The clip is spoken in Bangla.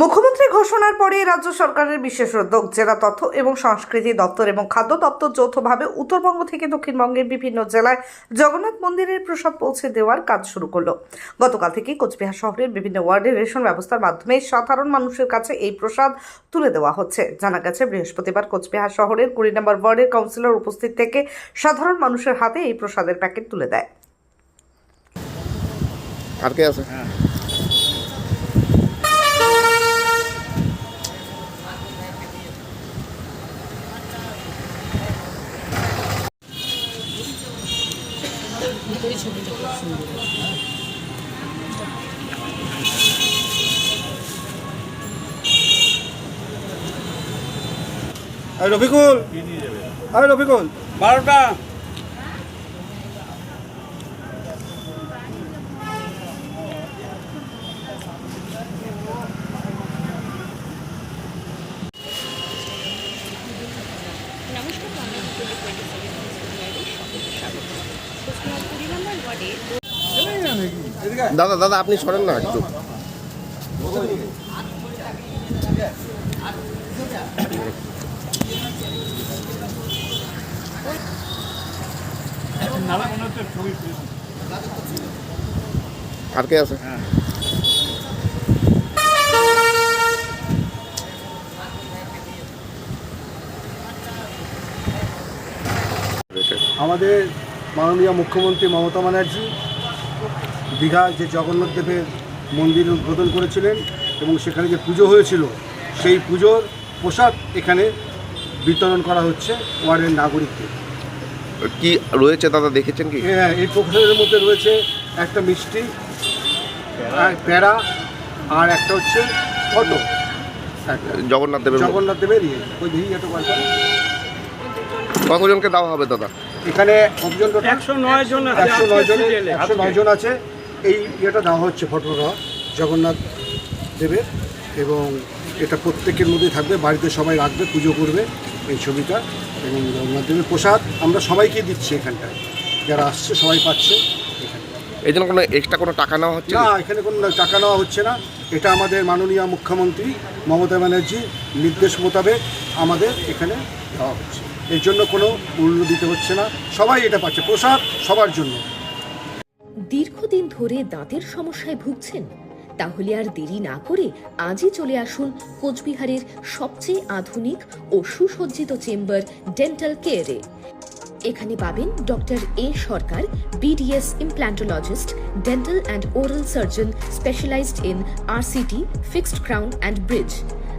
মুখ্যমন্ত্রী ঘোষণার পরে রাজ্য সরকারের বিশেষ উদ্যোগ জেলা তথ্য এবং সংস্কৃতি দপ্তর এবং খাদ্য দপ্তর যৌথভাবে উত্তরবঙ্গ থেকে দক্ষিণবঙ্গের বিভিন্ন জেলায় জগন্নাথ মন্দিরের প্রসাদ পৌঁছে দেওয়ার কাজ শুরু করল। গতকাল থেকে কোচবিহার শহরের বিভিন্ন ওয়ার্ডে রেশন ব্যবস্থার মাধ্যমে সাধারণ মানুষের কাছে এই প্রসাদ তুলে দেওয়া হচ্ছে। জানা গেছে বৃহস্পতিবার কোচবিহার শহরের কুড়ি নম্বর ওয়ার্ডের কাউন্সিলর উপস্থিত থেকে সাধারণ মানুষের হাতে এই প্রসাদের প্যাকেট তুলে দেয়। আর কে আছে? আরে রফিকুল আরে রফিকুল। বারোটা নমস্কার বাংলা টোয়েন্টি টোয়েন্টি সেভেন কোচবিহারের সকলকে স্বাগত কোচবিহার কুড়ি নম্বর ওয়ার্ডে দাদা দাদা আপনি সরেন না একটু। আর কে আছে? আমাদের মাননীয় মুখ্যমন্ত্রী মমতা ব্যানার্জি দীঘার যে জগন্নাথ দেবের মন্দির উদ্বোধন করেছিলেন এবং সেখানে যে পুজো হয়েছিল সেই পুজোর পোশাক এখানে বিতরণ করা হচ্ছে ওয়ার্ডের নাগরিককে কি রয়েছে দাদা দেখেছেন কি? হ্যাঁ এই প্রসাদের মধ্যে রয়েছে একটা মিষ্টি প্যাড়া আর একটা হচ্ছে ফটো। জগন্নাথ দেবের জগন্নাথ দেবের ইয়ে ওই দিই একটা কতজনকে দেওয়া হবে দাদা? এখানে কতজন? একশো নয় জন আছে একশো নয় জন একশো নয় জন আছে। এই ইয়েটা দেওয়া হচ্ছে ফটোটা জগন্নাথ দেবের এবং এটা প্রত্যেকের মধ্যে থাকবে বাড়িতে সবাই রাখবে পুজো করবে এই ছবিটা এবং জগন্নাথ দেবের প্রসাদ আমরা সবাইকে দিচ্ছি এখানটায়। যারা আসছে সবাই পাচ্ছে এই জন্য কোনো এক্সট্রা কোনো টাকা নেওয়া হচ্ছে না না এখানে কোনো টাকা নেওয়া হচ্ছে না। এটা আমাদের মাননীয় মুখ্যমন্ত্রী মমতা ব্যানার্জি নির্দেশ মোতাবেক আমাদের এখানে দেওয়া হচ্ছে। এর জন্য কোনো মূল্য দিতে হচ্ছে না। সবাই এটা পাচ্ছে, প্রসাদ সবার জন্য। দীর্ঘদিন ধরে দাঁতের সমস্যায় ভুগছেন, তাহলে আর দেরি না করে আজই চলে আসুন কোচবিহারের সবচেয়ে আধুনিক ও সুসজ্জিত চেম্বার ডেন্টাল কেয়ারে। এখানে পাবেন doctor A Sarkar BDS implantologist dental and oral surgeon specialized in RCT, fixed crown and bridge.